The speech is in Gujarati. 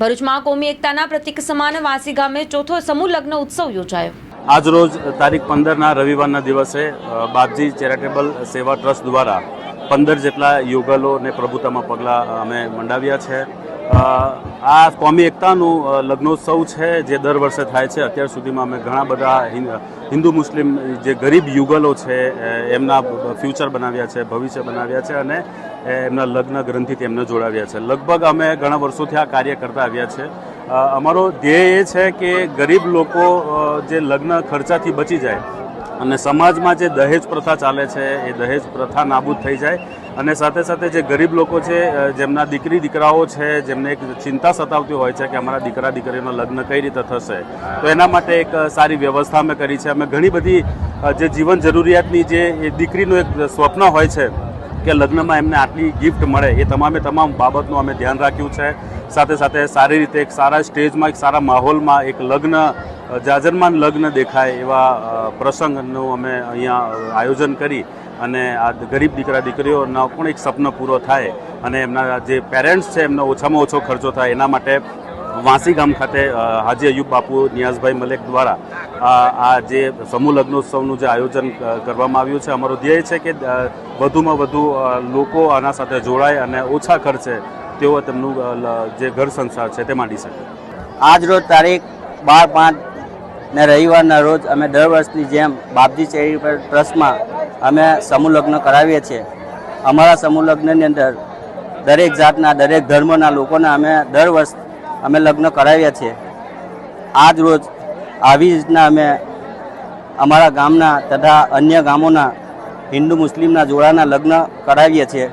ભરૂચમાં કોમી એકતાના પ્રતિક સમાન વાસી ગામે ચોથો સમૂહ લગ્ન ઉત્સવ યોજાયો. આજરોજ તારીખ પંદરના રવિવારના દિવસે બાપજી ચેરિટેબલ સેવા ટ્રસ્ટ દ્વારા પંદર જેટલા યુગલોને પ્રભુતામાં પગલાં અમે મંડાવ્યા છે. આ કોમી એકતાનું લગ્નોત્સવ છે જે દર વર્ષે થાય છે. અત્યાર સુધીમાં અમે ઘણા બધા હિન્દ- મુસ્લિમ જે ગરીબ યુગલો છે એમના ફ્યુચર બનાવ્યા છે, ભવિષ્ય બનાવ્યા છે અને એમના લગ્ન ગ્રંથિથી એમને જોડાવ્યા છે. લગભગ અમે ઘણા વર્ષોથી આ કાર્ય કરતા આવ્યા છે. અમારો ધ્યેય એ છે કે ગરીબ લોકો જે લગ્ન ખર્ચાથી બચી જાય અને સમાજમાં જે દહેજ પ્રથા ચાલે છે, એ દહેજ પ્રથા નાબૂદ થઈ જાય. અને સાથે સાથે જે ગરીબ લોકો છે જેમના દીકરી, દીકરાઓ છે, જેમને એક ચિંતા સતાવતી હોય છે કે અમારા દીકરા દીકરીનો લગ્ન કઈ રીતે થશે, તો એના માટે એક સારી વ્યવસ્થા અમે કરી છે. અમે ઘણી બધી જે જીવન જરૂરિયાતની જે, એ દીકરીનું એક સ્વપ્ન હોય છે કે લગ્નમાં એમને આટલી ગિફ્ટ મળે, એ તમામે તમામ બાબતનું અમે ધ્યાન રાખ્યું છે. સાથે સાથે સારી રીતે એક સારા સ્ટેજમાં એક સારા માહોલમાં એક લગ્ન જાજરમાન લગ્ન દેખાય એવા પ્રસંગનું અમે અહીંયા આયોજન કરી અને આ ગરીબ દીકરા દીકરીઓનો પણ એક સપનો પૂરો થાય અને એમના જે પેરેન્ટ્સ છે એમનો ઓછામાં ઓછો ખર્ચો થાય એના માટે વાંસી ગામ ખાતે હાજી અયુબ બાપુ, નિયાઝભાઈ મલેક દ્વારા આ જે સમૂહ લગ્નોત્સવનું જે આયોજન કરવામાં આવ્યું છે, અમારો ધ્યેય છે કે વધુમાં વધુ લોકો આના સાથે જોડાય અને ઓછા ખર્ચે તેઓ તેમનું જે ઘર સંસાર છે તે માંડી શકે. આજ રોજ તારીખ બાર પાંચ ને રવિવારના રોજ અમે દર વર્ષની જેમ બાપજી ચેરિટેબલ ટ્રસ્ટમાં અમે સમૂહ લગ્ન કરાવીએ છીએ. અમારા સમૂહ લગ્નની અંદર દરેક જાતના, દરેક ધર્મના લોકોને અમે દર વર્ષ અમે લગ્ન કરાવ્યા છીએ. આજ રોજ આવી રીતના અમે અમારા ગામના તથા અન્ય ગામોના હિન્દુ મુસ્લિમના જોડાના લગ્ન કરાવીએ છીએ.